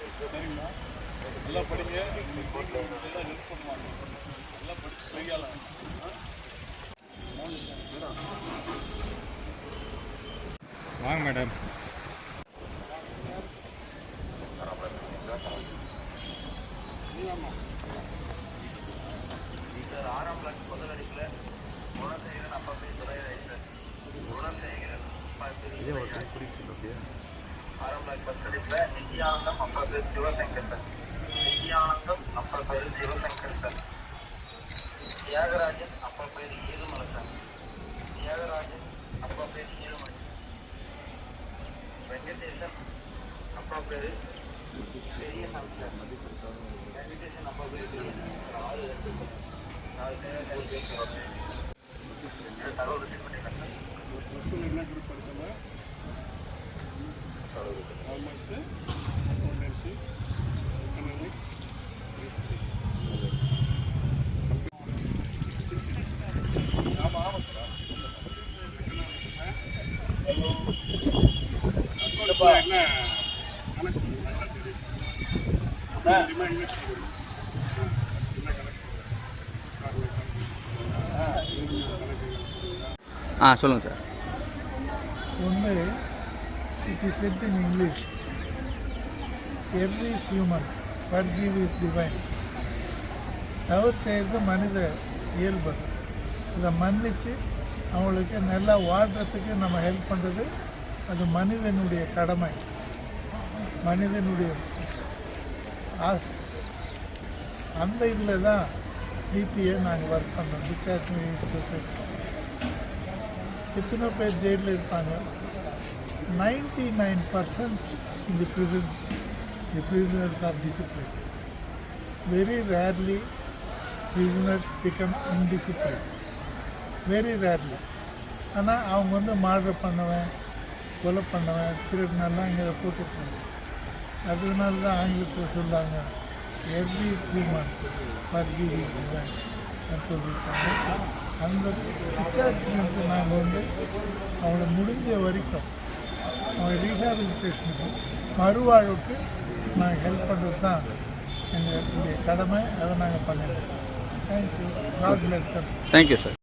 நல்லா படிங்க நல்லா ஹெல்ப் பண்ணுவாங்க நல்லா படிச்சு பெரிய வாங்க மேடம். ஆறாம் கிளாஸ் முதலடிப்பில் குணசேகரன் அப்பா பேர் துறையரசர் குணசேகரன் ஆறாம் கிளாஸ் பத்தடிப்பில் நித்யானந்தம் அப்பா பேர் சிவசங்கர் சார் நித்யானந்தம் அப்பா பேர் சிவசங்கர் சார் தியாகராஜன் அப்பா பேர் ஏழுமலை சார் தியாகராஜன் அப்பா பேர் ஏழுமலை வெங்கடேசன் அப்பா பேர் பெரியசாமி சார் வெங்கடேசன் அப்பா பேர் சார் ஆறு நாலு பேர் தகவல் ரிசீவ் பண்ணிடுறேன் சார் என்ன குரூப் படிச்சோம்னா காமர்ஸு அக்கௌண்டன்சி எக்கனாமிக்ஸ் ஹிஸ்ட்ரி ஆமாம் ஆமாம் சார் அக்கௌண்ட்ஸில் என்ன கணக்கு நல்லா தெரியும் தெரியுமா இங்கிலீஷ் தெரியும் என்ன ஆ சொல்லுங்கள் சார். ஒன்று it is said in English every human human forgive is divine தவறு செய்கிறது மனித இயல்பு. இதை மன்னித்து அவங்களுக்கு நல்லா வாழ்கிறதுக்கு நம்ம ஹெல்ப் பண்ணுறது அது மனிதனுடைய கடமை. மனிதனுடைய ஆசை. அந்த இதில் தான் பிபிஏ நாங்கள் ஒர்க் பண்ணுறோம் டிஸ்சார்ஜ் சொசைட்டி எத்தனை பேர் ஜெயிலில் இருப்பாங்க? நைன்டி நைன் பர்சன்ட் இந்த prison the prisoners are discipline very rarely prisoners become indiscipline very rarely ஆனால் அவங்க வந்து மர்டர் பண்ணுவேன். கொலை பண்ணவன் திருடினெல்லாம் இங்கே போட்டிருக்காங்க. அதனால தான் ஆங்கிலத்தில் சொல்லுவாங்க எவ்ரி ஹியூமன் பர்கிவிதான் சொல்லியிருக்காங்க. அந்த டிஸ்சார்ஜ்மெண்ட்டு நாங்கள் வந்து அவங்கள முடிஞ்ச வரைக்கும் அவங்க ரீஹாபிலிட்டேஷனுக்கு மறுவாழ்வுக்கு நாங்கள் ஹெல்ப் பண்ணுறது தான் எங்களுடைய கடமை. அதை நாங்கள் பண்ணிடுறோம் thank you God bless thank you sir